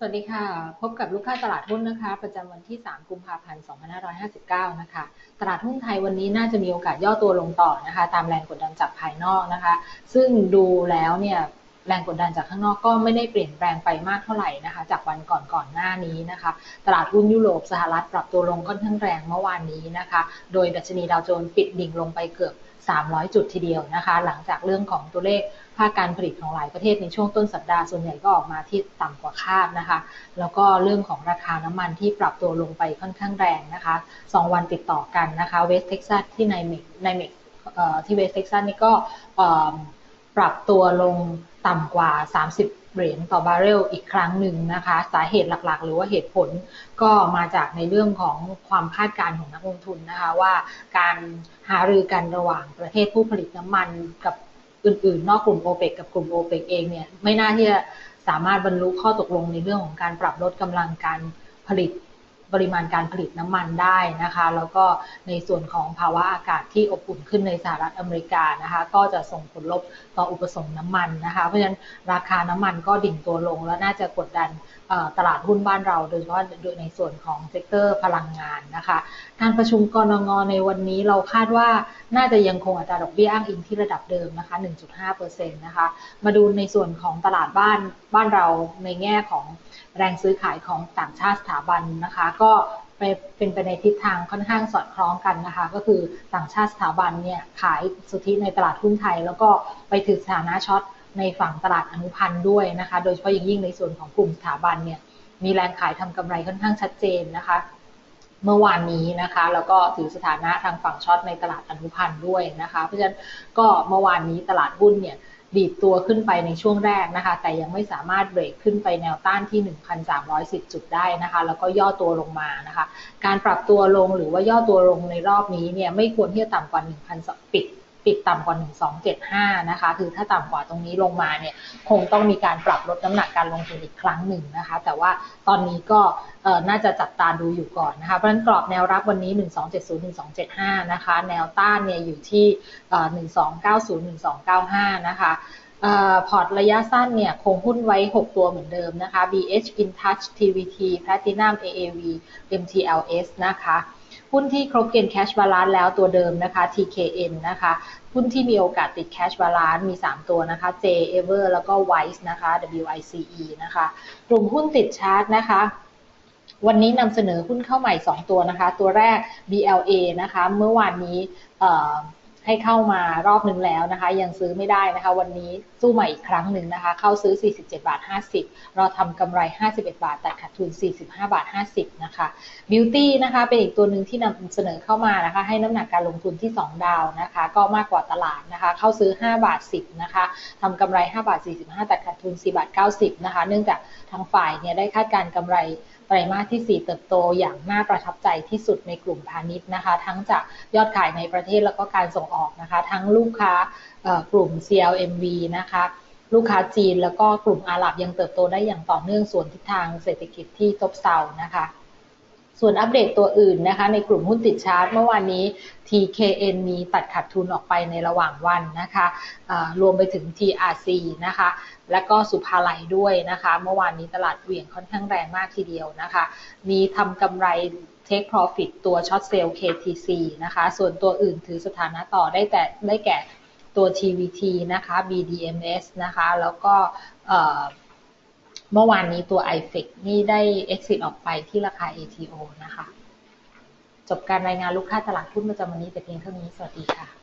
สวัสดีค่ะ พบกับลูกค้าตลาดหุ้นนะคะ ประจำวันที่ 3 กุมภาพันธ์ 2559 นะคะ ตลาดหุ้นไทยวันนี้น่าจะมีโอกาสย่อตัวลงต่อนะคะ ตามแรงกดดันจากภายนอกนะคะ ซึ่งดูแล้วเนี่ยแรงกดดันจากข้างนอกก็ไม่ได้เปลี่ยนแปลงไปมากเท่าไหร่นะคะ จากวันก่อนก่อนหน้านี้นะคะ ตลาดหุ้นยุโรปสหรัฐปรับตัวลงค่อนข้างแรงเมื่อวานนี้นะคะ โดยดัชนีดาวโจนส์ปิดดิ่งลงไปเกือบ 300 จุดทีเดียวนะคะ หลังจากเรื่องของตัวเลขภาคการผลิตของหลายประเทศในช่วงต้นสัปดาห์ส่วนใหญ่ก็ออกมาที่ต่ำกว่าคาดนะคะ แล้วก็เรื่องของราคาน้ำมันที่ปรับตัวลงไปค่อนข้างแรงนะคะ 2 วันติดต่อกันนะคะเวสเท็กซัสที่ในเมกในเมกที่เวสเท็กซัสนี่ก็ปรับตัวลงต่ำกว่า 30 เหรียญต่อบาร์เรลอีกครั้งหนึ่งนะคะ สาเหตุหลักๆ หรือว่าเหตุผลก็มาจากในเรื่องของความคาดการณ์ของนักลงทุนนะคะว่าการหารือกันระหว่างประเทศผู้ผลิตน้ำมันกับอื่นๆ นอกกลุ่มโอเปกกับกลุ่มโอเปกเองเนี่ยไม่น่าที่จะสามารถบรรลุข้อตกลงในเรื่องของการปรับลดกำลังการผลิต ปริมาณการผลิตน้ำมันได้นะคะ แล้วก็ในส่วนของภาวะอากาศที่อบอุ่นขึ้นในสหรัฐอเมริกานะคะ ก็จะส่งผลลบต่ออุปสงค์น้ำมันนะคะ เพราะฉะนั้นราคาน้ำมันก็ดิ่งตัวลงแล้วน่าจะกดดันตลาดหุ้นบ้านเราโดยเฉพาะในส่วนของเซกเตอร์พลังงานนะคะ การประชุมกรงงในวันนี้เราคาดว่าน่าจะยังคงอัตราดอกเบี้ยอ้างอิงที่ระดับเดิมนะคะ 1.5%นะคะ มาดูในส่วนของตลาดบ้านบ้านเราในแง่ของแรงซื้อขายของต่างชาติสถาบันนะคะก็ไปเป็นไปในทิศทางค่อนข้างสอดคล้องกันนะคะ ก็คือต่างชาติสถาบันเนี่ยขายสุทธิในตลาดหุ้นไทย แล้วก็ไปถือสถานะช็อตในฝั่งตลาดอนุพันธ์ด้วยนะคะ โดยเฉพาะอย่างยิ่งในส่วนของกลุ่มสถาบันเนี่ยมีแรงขายทำกำไรค่อนข้างชัดเจนนะคะ เมื่อวานนี้นะคะ แล้วก็ถือสถานะทางฝั่งช็อตในตลาดอนุพันธ์ด้วยนะคะ เพราะฉะนั้นก็เมื่อวานนี้ตลาดหุ้นเนี่ย ดีดตัวขึ้นไปในช่วงแรกนะคะ แต่ยังไม่สามารถเบรกขึ้นไปแนวต้านที่ 1,310 จุดได้นะคะ แล้วก็ย่อตัวลงมานะคะ การปรับตัวลงหรือว่าย่อตัวลงในรอบนี้เนี่ยไม่ควรที่จะต่ำกว่า 1,000 ปิด ปิดต่ำกว่า 1275 นะคะ คือถ้าต่ำกว่าตรงนี้ลงมาเนี่ย คงต้องมีการปรับลดน้ำหนักการลงทุนอีกครั้งหนึ่งนะคะ แต่ว่าตอนนี้ก็น่าจะจับตาดูอยู่ก่อนนะคะ เพราะฉะนั้นกรอบแนวรับวันนี้ 1270-1275 นะคะ แนวต้านเนี่ยอยู่ที่ 1290-1295 นะคะพอร์ตระยะสั้นเนี่ยคงหุ้นไว้ 6 ตัวเหมือนเดิมนะคะ BH InTouch TVT Platinum AAV MTLS นะคะ หุ้นที่ครบเกณฑ์แคชบาลานซ์แล้วตัวเดิมนะคะ TKN นะคะหุ้นที่มีโอกาสติดแคชบาลานซ์มี 3 ตัวนะคะ J Ever แล้วก็ Wise นะคะ WICE นะคะกลุ่มหุ้นติดชาร์ตนะคะวันนี้นำเสนอหุ้นเข้าใหม่ 2 ตัวนะคะ ตัวแรก BLA นะคะ เมื่อวานนี้ ให้เข้ามารอบนึงแล้วนะคะ ยังซื้อไม่ได้นะคะ วันนี้สู้ใหม่อีกครั้งหนึ่งนะคะ เข้าซื้อ 47 บาท 50 เราทำกำไร 51 บาทแต่ขาดทุน 45 บาท 50 นะคะ Beauty นะคะเป็นอีกตัวหนึ่งที่นำเสนอเข้ามานะคะ ให้น้ำหนักการลงทุนที่ 2 ดาวนะคะ ก็มากกว่าตลาดนะคะ เข้าซื้อ 5 บาท 10 นะคะทำกำไร 5 บาท 45แต่ขาดทุน 4 บาท 90 นะคะ เนื่องจากทางฝ่ายเนี่ยได้คาดการกำไร ไตรมาสที่ 4 เติบโตอย่างน่าประทับใจที่สุดในกลุ่มพาณิชย์นะคะ ทั้งจากยอดขายในประเทศแล้วก็การส่งออกนะคะ ทั้งลูกค้ากลุ่ม CLMV นะคะลูกค้าจีนแล้วก็กลุ่มอาหรับยังเติบโตได้อย่างต่อเนื่องส่วนทิศทางเศรษฐกิจที่ซบเซานะคะ ส่วนอัปเดตตัวอื่นนะคะ ในกลุ่มหุ้นติดชาร์ตเมื่อวานนี้ TKN มีตัดขาดทุนออกไปในระหว่างวันนะคะรวมไปถึง TRC นะคะ และก็สุภาลัยด้วยนะคะ เมื่อวานนี้ตลาดเหวี่ยงค่อนข้างแรงมากทีเดียวนะคะ มีทำกำไร Take Profit ตัว Short Sale KTC นะคะ ส่วนตัวอื่นถือสถานะต่อได้แต่ได้แก่ตัว TVT นะคะ BDMs นะคะ แล้วก็ เมื่อวานนี้ตัว i f i x นี่ได้ exit ออกไปที่ราคา ATO นะคะ จบการรายงานลูกค้าตลาดหุ้นประจำวันนี้แต่เพียงเท่านี้ สวัสดีค่ะ